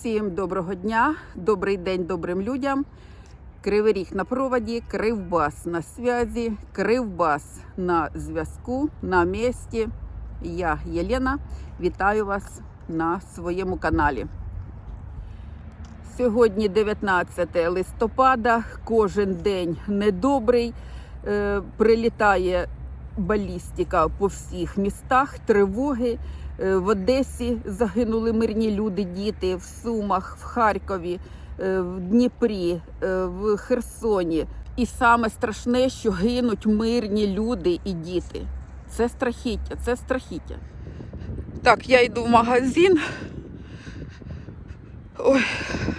Всім доброго дня, добрий день добрим людям. Кривий ріг на проводі, Кривбас на связі, Кривбас на зв'язку, на місці. Я Єлена. Вітаю вас на своєму каналі. Сьогодні 19 листопада. Кожен день недобрий. Е, прилітає балістика по всіх містах, тривоги. Е, В Одесі загинули мирні люди, діти, в Сумах, в Харкові, е, в Дніпрі, е, в Херсоні. І саме страшне, що гинуть мирні люди і діти. Це страхіття, це страхіття. Так, я йду в магазин. Ой,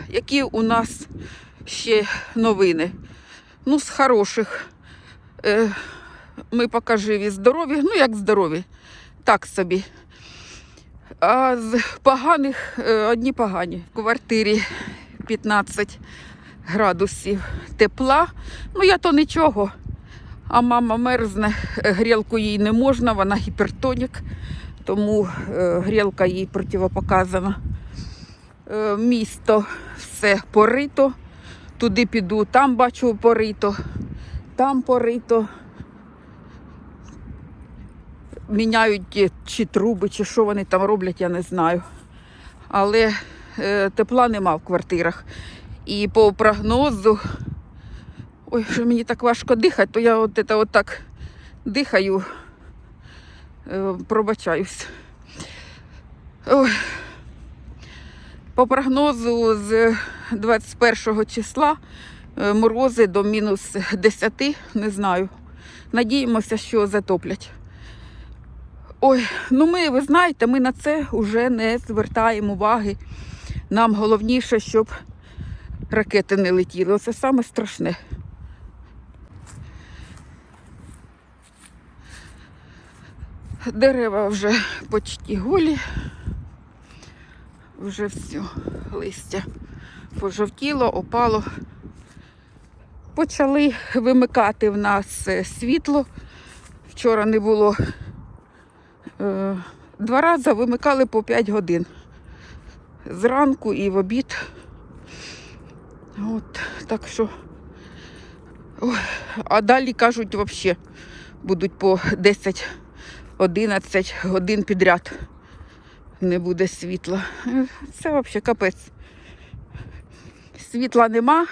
які у нас ще новини. Ну, з хороших. Ми поки живі, здорові. Ну, як здорові, так собі. А з поганих е, одні погані. В квартирі 15 градусів тепла. Ну, я то нічого. А мама мерзне, грілку їй не можна, вона гіпертонік, тому е, грілка їй противопоказана. Е, Місто все порито. Туди піду, там бачу порито, там порито міняють ті, чи труби, чи що вони там роблять, я не знаю. Але е, тепла нема в квартирах. І по прогнозу, ой, що мені так важко дихати, то я от, це, от так дихаю, е, пробачаюсь. Ой. По прогнозу з 21 числа е, морози до мінус 10, не знаю. Надіємося, що затоплять. Ой, ну ми, ви знаєте, ми на це вже не звертаємо уваги. Нам головніше, щоб ракети не летіли. Це саме страшне. Дерева вже почти голі. Вже все, листя пожовтіло, опало. Почали вимикати в нас е, світло. Вчора не було Два рази вимикали по 5 годин. Зранку і в обід. От, так що. А далі кажуть, взагалі будуть по 10-11 годин підряд. Не буде світла. Е, Це взагалі капець. Світла нема,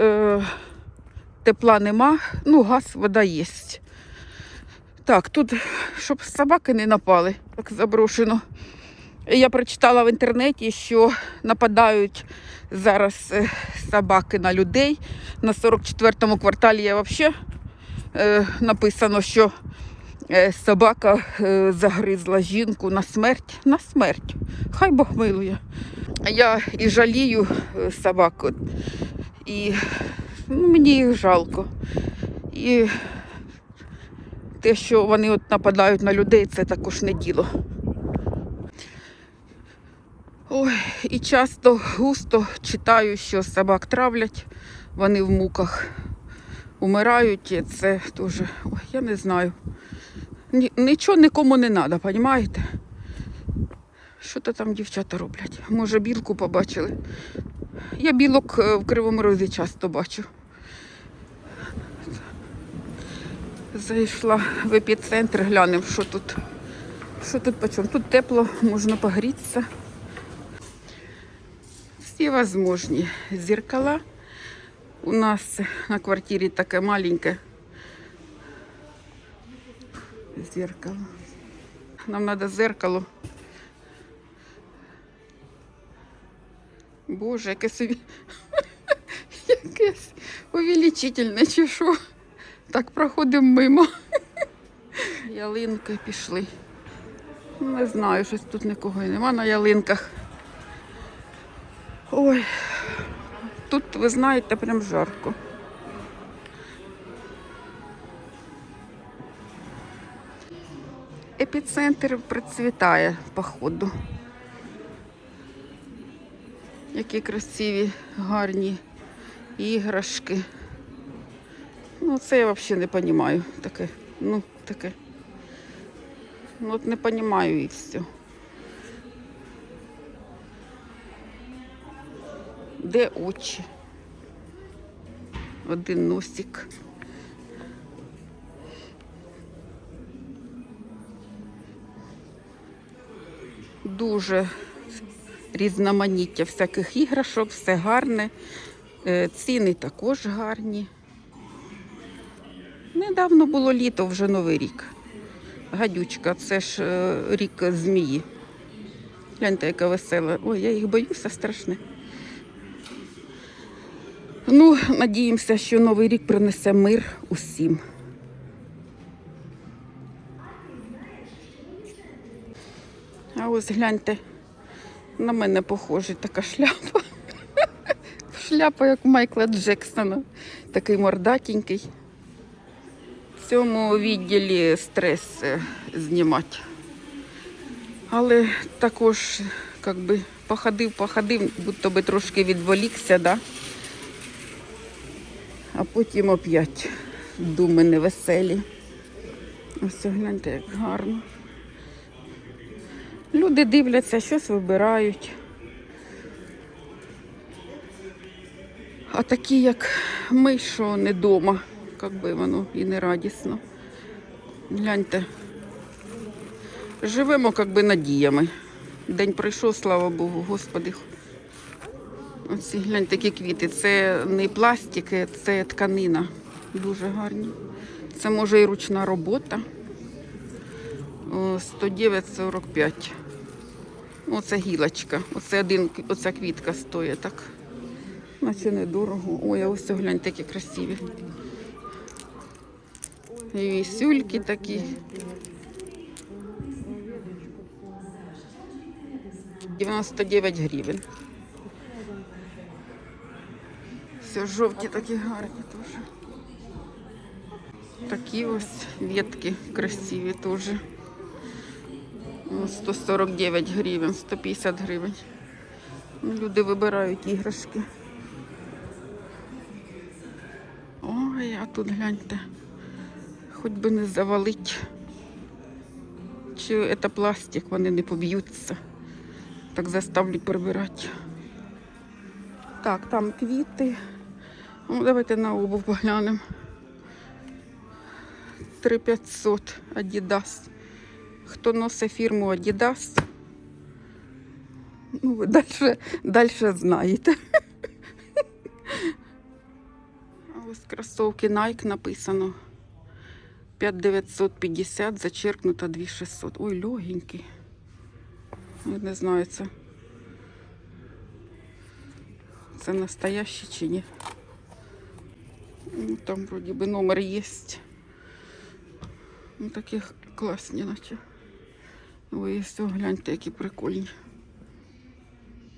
е, тепла нема, ну, газ, вода є. Так, тут, щоб собаки не напали, так заброшено. Я прочитала в інтернеті, що нападають зараз е, собаки на людей. На 44-му кварталі я взагалі е, написано, що е, собака е, загризла жінку на смерть. На смерть. Хай Бог милує. Я і жалію е, собак. І ну, мені їх жалко. І те, що вони от нападають на людей, це також не діло. Ой, і часто густо читаю, що собак травлять, вони в муках умирають, це теж, ой, я не знаю. Ні- Нічого нікому не треба, розумієте? Що то там дівчата роблять? Може, білку побачили? Я білок е, в Кривому Розі часто бачу. Зайшла в епіцентр, глянемо, що тут. Що тут почем? Тут тепло, можна погрітися. Всі возможні зеркала. У нас на квартирі таке маленьке зеркало. Нам треба зеркало. Боже, яке якесь увеличительне чи що. Так проходимо мимо. Ялинки пішли. Не знаю, щось тут нікого і нема на ялинках. Ой, тут, ви знаєте, прям жарко. Епіцентр процвітає, походу. Які красиві, гарні іграшки. Ну, це я взагалі не розумію. Таке, ну, таке. Ну, от не розумію і все. Де очі? Один носик. Дуже різноманіття всяких іграшок, все гарне. Е, Ціни також гарні. Недавно було літо, вже новий рік. Гадючка, це ж е, рік змії. Гляньте, яка весела. Ой, я їх боюся страшне. Ну, надіємося, що новий рік принесе мир усім. А ось гляньте, на мене похожа така шляпа. Шляпа, як Майкла Джексона. Такий мордатенький. Цьому відділі стрес е, знімати. Але також, як би, походив, походив, будто би трошки відволікся, да? а потім опять думи невеселі. Ось гляньте, як гарно. Люди дивляться, щось вибирають. А такі, як ми, що не вдома, як би воно і не радісно. Гляньте. Живемо як би надіями. День пройшов, слава Богу, Господи. Оці гляньте, які квіти. Це не пластики, це тканина. Дуже гарні. Це може і ручна робота. 109,45. Оце гілочка. Оце один, оця квітка стоїть так. Наче недорого. Ой, а ось гляньте, які красиві. І вісюльки такі. 99 гривень. Все, жовті такі гарні теж. Такі ось ветки красиві теж. О, 149 гривень, 150 гривень. Ну, Люди вибирають іграшки. Ой, а тут гляньте. Хоч би не завалить. Чи це пластик, вони не поб'ються. Так заставлять прибирати. Так, там квіти. Ну, давайте на обув поглянемо. 3500 Adidas. Хто носить фірму Adidas? Ну, ви далі, далі знаєте. Ось кросовки Nike написано. 5950, зачеркнуто 2600. Ой, легенький. Не знаю, це. Це настоящий чи ні. Ну, там вроді би номер є. Ну, такі класні, наче. Ой, все, гляньте, які прикольні.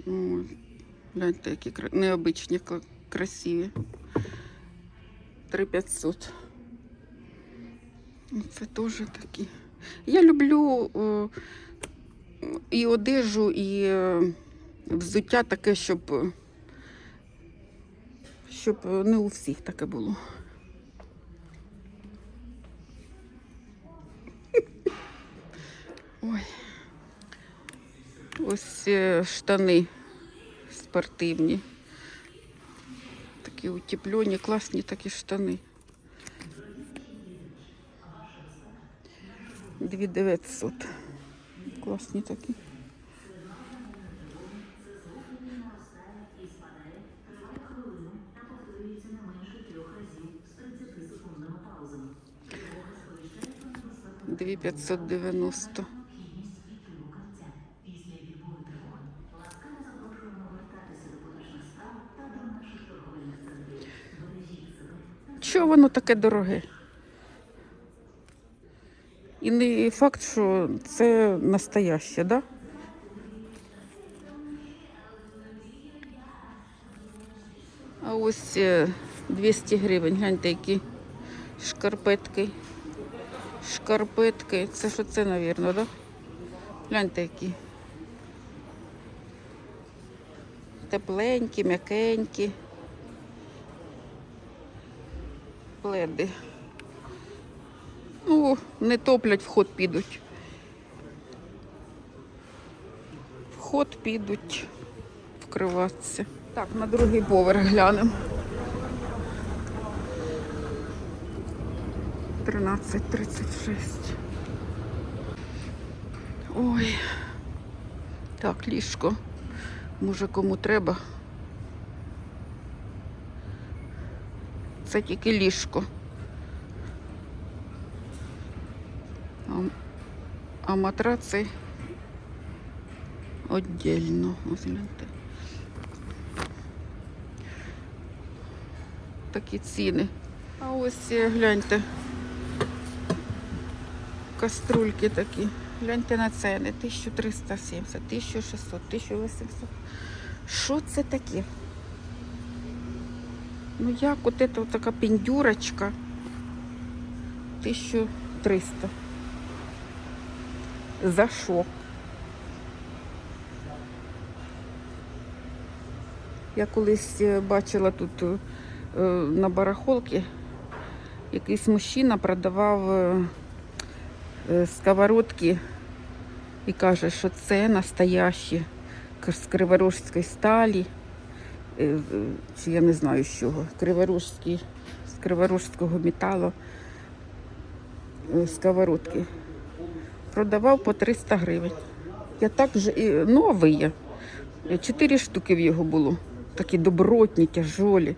О, гляньте, які необичні, красиві. 3500. Це теж такі. Я люблю е, і одежу, і е, взуття таке, щоб, е, щоб не у всіх таке було. Ой. Ось штани спортивні. Такі утеплені, класні такі штани. 2900. Класні такі. Дві п'ятсот девяносто. Чого воно таке дороге? І не факт, що це настояще, да? А ось е, 200 гривень. Гляньте, які шкарпетки. Шкарпетки. Це що це, мабуть, да? Гляньте, які. Тепленькі, м'якенькі. Пледи. Не топлять, в ход підуть. В ход підуть вкриватися. Так, на другий поверх глянемо. 13.36. Ой. Так, ліжко. Може кому треба. Це тільки ліжко. А, а матраци віддільно. Ось гляньте. Такі ціни. А ось е, гляньте. Каструльки такі. Гляньте на ціни. 1370, 1600, 1800. Що це таке? Ну як от це така піндюрочка? 1300. За що? Я колись е, бачила тут е, на барахолці, якийсь мужчина продавав е, сковородки і каже, що це настоящі з криворожської сталі, чи я не знаю з чого, криворожські, з криворожського металу сковородки. Продавав по 300 гривень. Я так же і новий. є. Чотири штуки в його було. Такі добротні, тяжолі.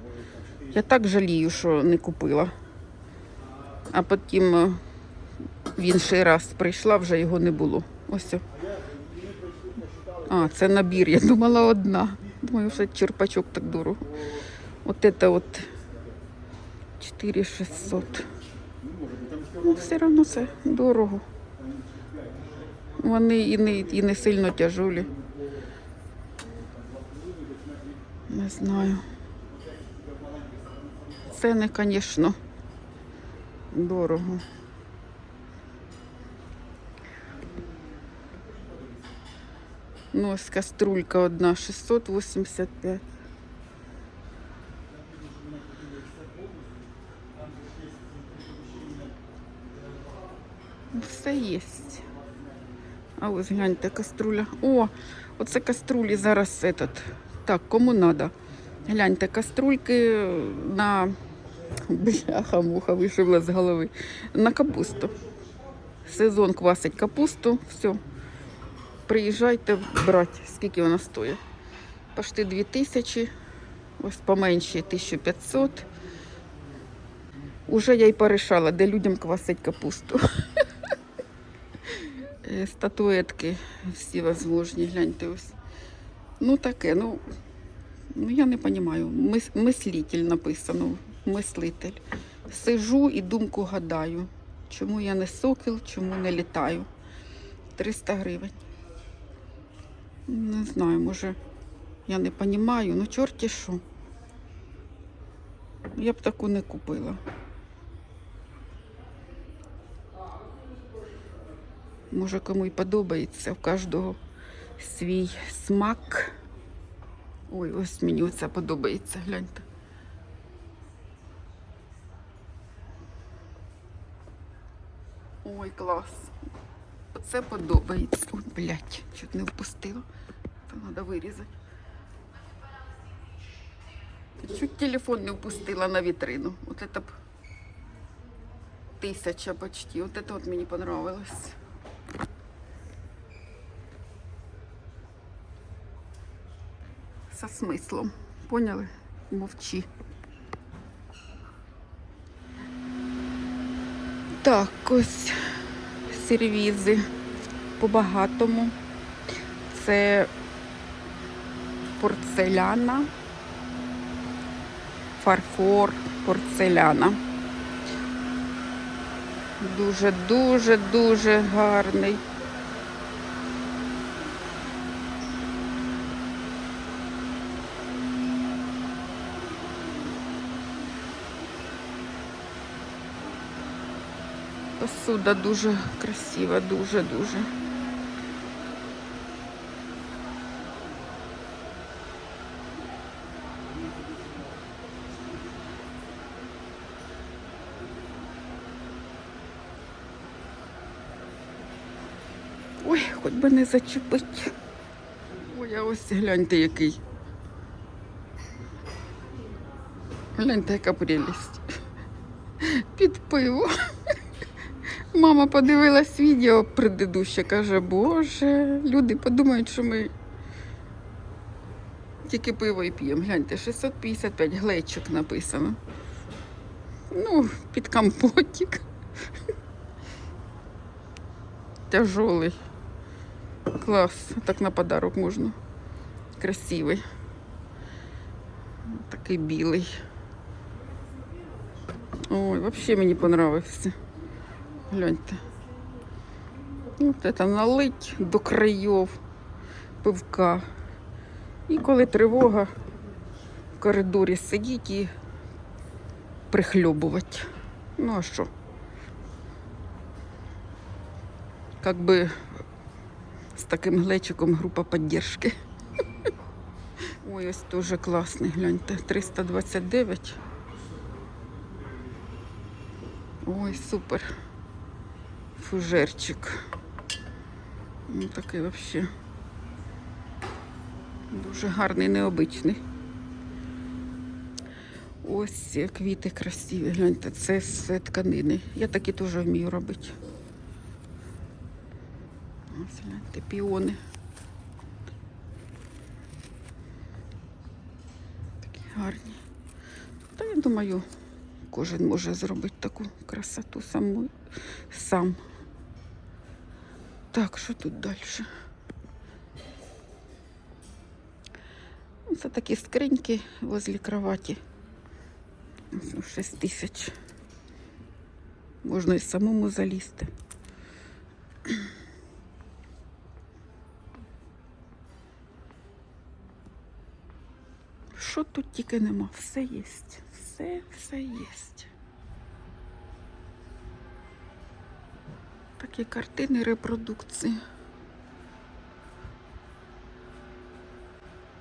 Я так жалію, що не купила. А потім е, в інший раз прийшла, вже його не було. Ось. А, це набір. Я думала одна. Думаю, що черпачок так дорого. От це от 4600. Ну, все одно це дорого. Вони і не, і не сильно тяжолі. Не знаю. Ціни, звісно, дорого. Ну, ось каструлька одна 685. Ну, Все є. А ось гляньте, каструля. О, оце каструлі зараз этот. Так, кому надо. Гляньте, каструльки на бляха-муха вишивла з голови. На капусту. Сезон квасить капусту. Все. Приїжджайте брати, скільки вона стоїть. Пошти 2000, ось поменші 1500. Уже я й порішала, де людям квасить капусту. Е, Статуетки всі возможні, гляньте ось. Ну таке, ну, ну я не розумію. Мис, мислитель написано, мислитель. Сижу і думку гадаю. Чому я не сокіл, чому не літаю. 300 гривень. Не знаю, може, я не розумію, ну чорті що. Я б таку не купила. Може, кому й подобається, в кожного свій смак. Ой, ось мені оце подобається, гляньте. Ой, клас. Оце подобається. Ой, блядь, чуть не впустила. Це треба вирізати. Чуть телефон не впустила на вітрину. Вот это б тисяча почти. Вот это вот мені понравилось. Со смислом. Поняли? Мовчи. Так, ось сервізи по-багатому. Це порцеляна, фарфор, порцеляна. Дуже, дуже, дуже гарний. Посуда дуже красива, дуже-дуже. Ой, хоч би не зачепить. Ой, а ось гляньте який. Гляньте, яка прелість. Під пиво. Мама подивилась відео предыдуще, каже, боже, люди подумають, що ми тільки пиво і п'ємо. Гляньте, 655 глечик написано. Ну, під компотик. Тяжелий. Клас. Так на подарок можна. Красивий. Такий білий. Ой, взагалі мені понравився. Гляньте. От це налить до країв пивка. І коли тривога в коридорі сидіть і прихльобувати. Ну а що? Как би з таким глечиком група підтримки. Ой, ось дуже класний, гляньте, 329. Ой, супер. Фужерчик. Ну, такий взагалі. Дуже гарний, необичний. Ось квіти красиві. Гляньте, це з тканини. Я такі теж вмію робити. Ось гляньте, піони. Такі гарні. Та я думаю, кожен може зробити таку красоту саму, сам. Так, що тут далі? Це такі скриньки возле кроваті. 6 тисяч. Можна і самому залізти. Що тут тільки нема? Все є. Все, все є. Такі картини репродукції.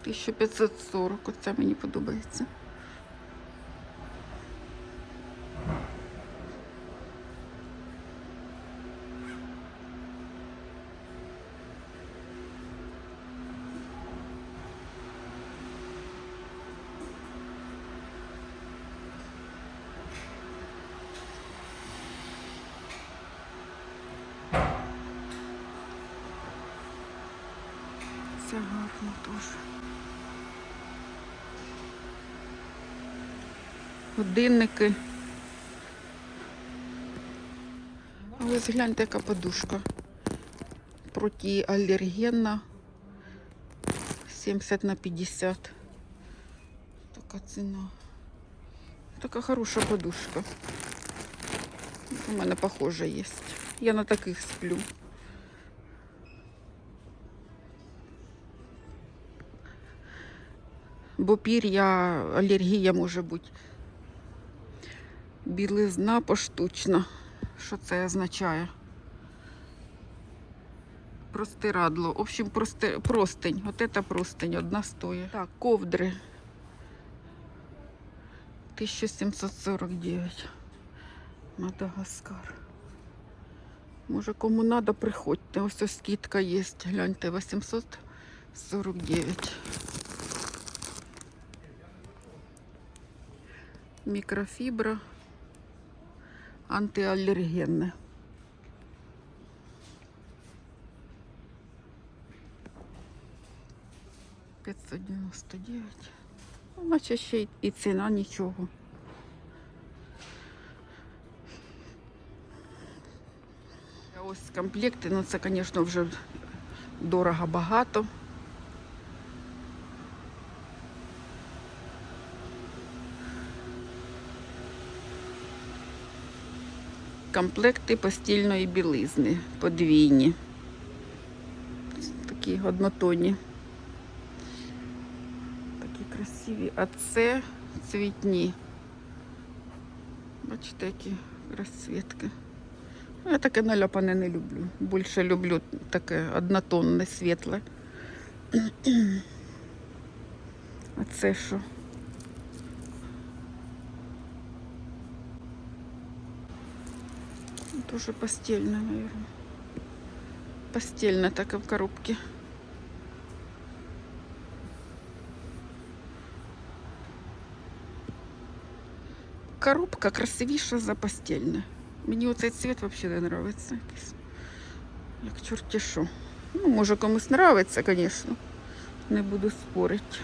1540, оце мені подобається. Гарно теж. Годинники. А ось гляньте, яка подушка. Протиалергенна. 70 на 50. Така ціна. Така хороша подушка. У мене похожа є. Я на таких сплю. Бо пір'я, алергія може бути. Білизна поштучна. Що це означає? Простирадло. В общем, прости, простень. От це простень, одна стоїть. Так, ковдри. 1749. Мадагаскар. Може, кому треба, приходьте. Ось ось скидка є. Гляньте, 849. Мікрофібра. Антиалергенне. П'ятсот дев'яносто. Ну, Наче ще і ціна нічого. Ось комплекти, ну це, звісно, вже дорого багато. Комплекти постільної білизни подвійні. Такі однотонні. Такі красиві. А це цвітні. Бачите, які розцвітки. Я таке наляпане не люблю. Більше люблю таке однотонне, світле. А це що? Тоже постельная, наверное. Постельная так и в коробке. коробка красивіша за постільне. Мені оцей цвіт взагалі не подобається. Якийсь. Як чорті що. Ну, може комусь подобається, звісно. Не буду спорити.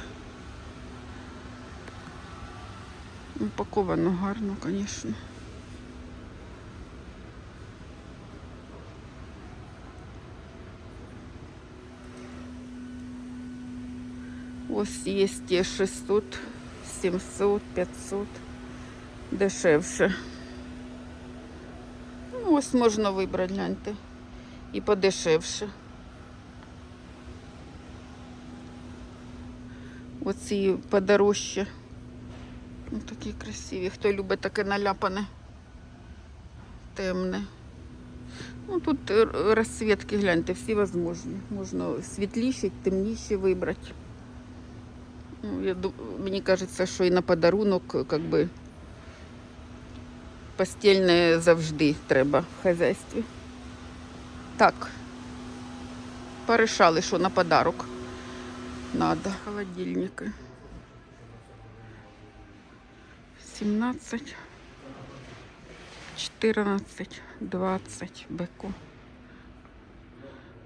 Упаковано гарно, звісно. Ось є ті 600, 700, 500. Дешевше. Ну, ось можна вибрати, гляньте. І подешевше. Оці подорожче. Ну, такі красиві. Хто любить таке наляпане, темне. Ну, тут е, розсвітки, гляньте, всі возможні. Можна світліші, темніші вибрати. Ну, я, мені кажеться, що і на подарунок, как би, постільне завжди треба в хазяйстві. Так. Порішали, що на подарок надо. Холодильники. 17, 14, 20 беку.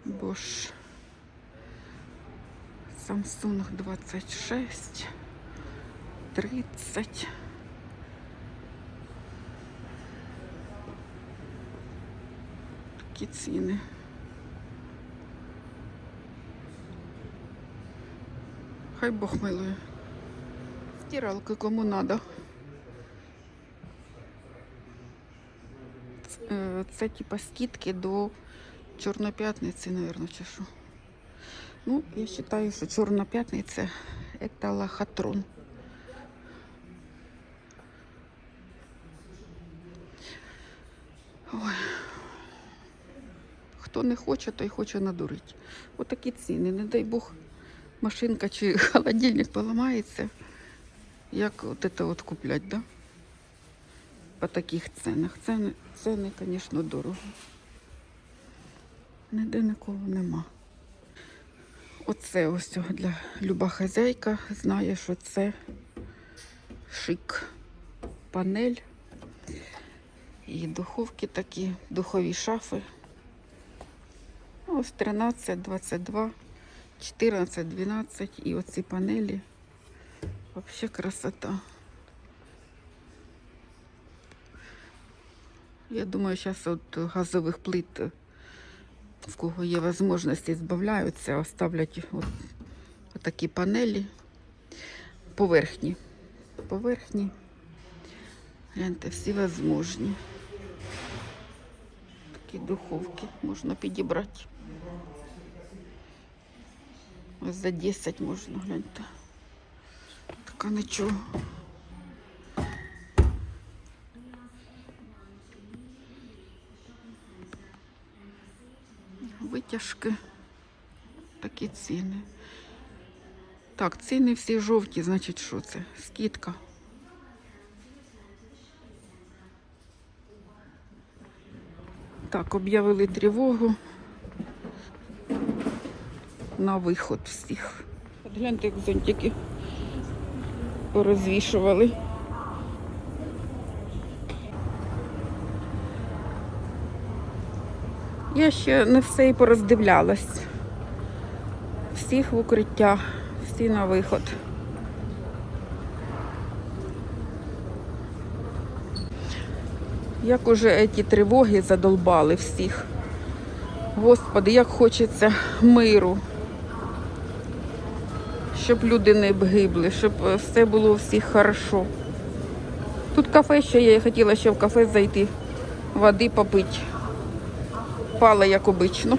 Бош. Samsung 26, 30. Такі ціни. Хай Бог милує. Стиралки кому надо. Ц- е, Це типа скидки до Чорної п'ятниці, мабуть, чи що. Ну, я считаю, що Чорна п'ятниця це лохотрон. Ой. Хто не хоче, той хоче надурити. Отакі ціни. Не дай Бог, машинка чи холодильник поламається. Як от це от куплять, да? По таких ценах. Ціни, ціни, звісно, дорого. Ніде нікого нема. Оце ось для люба хазяйка знає, що це шик. Панель. І духовки такі, духові шафи. Ось 13, 22, 14, 12 і оці панелі. Вообще красота. Я думаю, зараз от газових плит в кого є можливість, збавляються, оставлять от, такі панелі поверхні. Поверхні. Гляньте, всі возможні. Такі духовки можна підібрати. Ось за 10 можна, гляньте. Така нічого. Витяжки. Такі ціни. Так, ціни всі жовті, значить, що це? Скидка. Так, об'явили тривогу на виход всіх. От гляньте, як зонтики порозвішували. Я ще не все і пороздивлялась. Всіх в укриття, всі на виход. Як уже ці тривоги задолбали всіх. Господи, як хочеться миру. Щоб люди не гибли, щоб е, все було у всіх хорошо. Тут кафе ще я хотіла ще в кафе зайти, води попити. Пала, як обично.